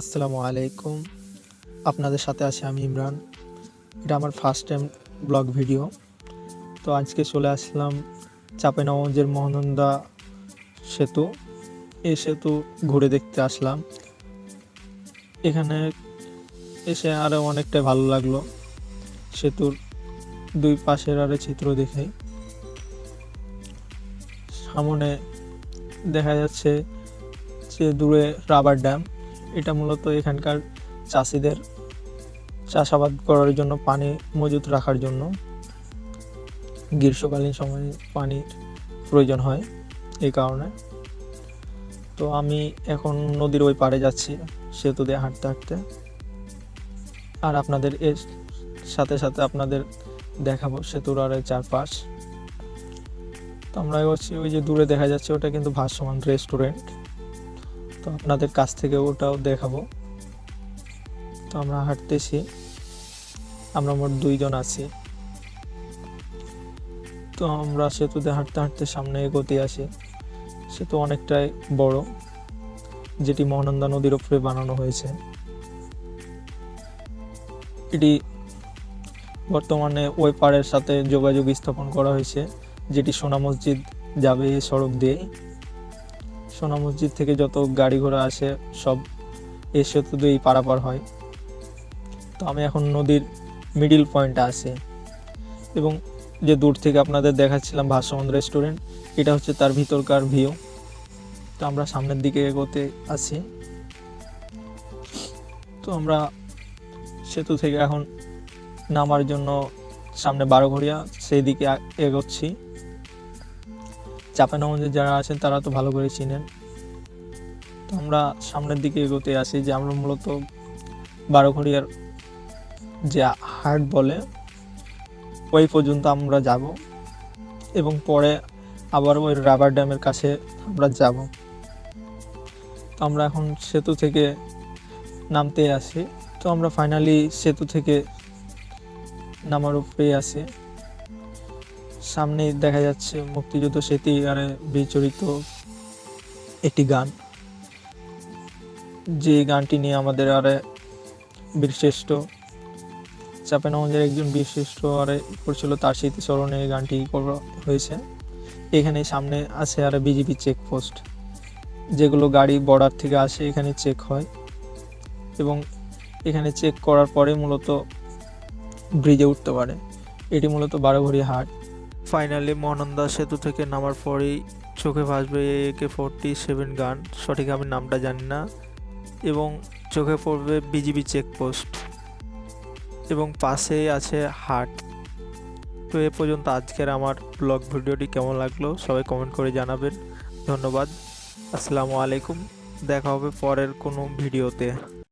আসসালামু আলাইকুম। আপনাদের সাথে আছি আমি ইমরান। এটা আমার ফার্স্ট টাইম ব্লগ ভিডিও তো আজকে চলে আসলাম চাপেনগঞ্জের মহানন্দা সেতু। এই সেতু ঘুরে দেখতে আসলাম। এখানে এসে আরও অনেকটাই ভালো লাগল। সেতুর দুই পাশের আরে চিত্র দেখে সামনে দেখা যাচ্ছে যে দূরে রাবার ড্যাম এটা মূলত এখানকার চাষিদের চাষাবাদ করার জন্য, পানি মজুত রাখার জন্য। গ্রীষ্মকালীন সময়ে পানির প্রয়োজন হয় এই কারণে। তো আমি এখন নদীর ওই পাড়ে যাচ্ছি, সেতু দিয়ে হাঁটতে হাঁটতে। আর আপনাদের এর সাথে সাথে আপনাদের দেখাবো সেতুর আর চারপাশ। তো আমরা এগোচ্ছি ওই যে দূরে দেখা যাচ্ছে, ওটা কিন্তু ভাসমান রেস্টুরেন্ট। তো আপনাদের কাছ থেকে ওটাও দেখাবো। তো আমরা হাঁটতেছি। আমরা মোট দুইজন আছি। তো আমরা সেতুতে হাঁটতে হাঁটতে সামনে এগোতে আসি। সেতু অনেকটাই বড়, যেটি মহানন্দা নদীর উপরে বানানো হয়েছে। এটি বর্তমানে ওই পাড়ের সাথে যোগাযোগ স্থাপন করা হয়েছে, যেটি সোনা মসজিদ যাবে সড়ক দিয়ে সোনা মসজিদ থেকে যত গাড়ি ঘোড়া আসে, সব এই সেতু দিয়েই পারাপার হয়। তো আমি এখন নদীর মিডিল পয়েন্টে আছি। এবং যে দূর থেকে আপনাদের দেখাচ্ছিলাম ভাসমান রেস্টুরেন্ট এটা হচ্ছে তার ভিতরকার ভিউ তো আমরা সামনের দিকে এগোতে আছি। তো আমরা সেতু থেকে এখন নামার জন্য সামনে বারোঘড়িয়া সেই দিকে এগোচ্ছি। চাপানগঞ্জে যারা আছেন, তারা তো ভালো করে চিনেন। তো আমরা সামনের দিকে এগোতে আসি, যে আমরা মূলত বারোঘড়িয়ার যে হাট বলে, ওই পর্যন্ত আমরা যাব এবং পরে আবার ওই রাবার ড্যামের কাছে আমরা যাব। তো আমরা এখন সেতু থেকে নামতে আসি। তো আমরা ফাইনালি সেতু থেকে নামার উপরে আছি। সামনে দেখা যাচ্ছে মুক্তিযুদ্ধ স্মৃতি আরে বিচরিত একটি গান। যে গানটি নিয়ে আমাদের আরে বীরশ্রেষ্ঠ চাপেনগঞ্জের একজন বীরশ্রেষ্ঠ আরে করছিল তার স্মৃতিস্মরণে এই গানটি করা হয়েছে। এখানে সামনে আছে আরে বিজেপি চেকপোস্ট যেগুলো গাড়ি বর্ডার থেকে আসে, এখানে চেক হয়। এবং এখানে চেক করার পরে মূলত ব্রিজে উঠতে পারে। এটি মূলত বারোঘড়ি হাট। ফাইনালি মহানন্দা সেতু থেকে নামার পরেই চোখে ভাসবে একে ফোরটি সেভেন গান। সঠিক আমি নামটা জানি না। এবং চোখে পড়বে বিজিবি চেকপোস্ট এবং পাশেই আছে হাট। তো এ পর্যন্ত আজকের আমার ব্লগ ভিডিওটি কেমন লাগল সবাই কমেন্ট করে জানাবেন। ধন্যবাদ। আসসালামু আলাইকুম। দেখা হবে পরের কোনো ভিডিওতে।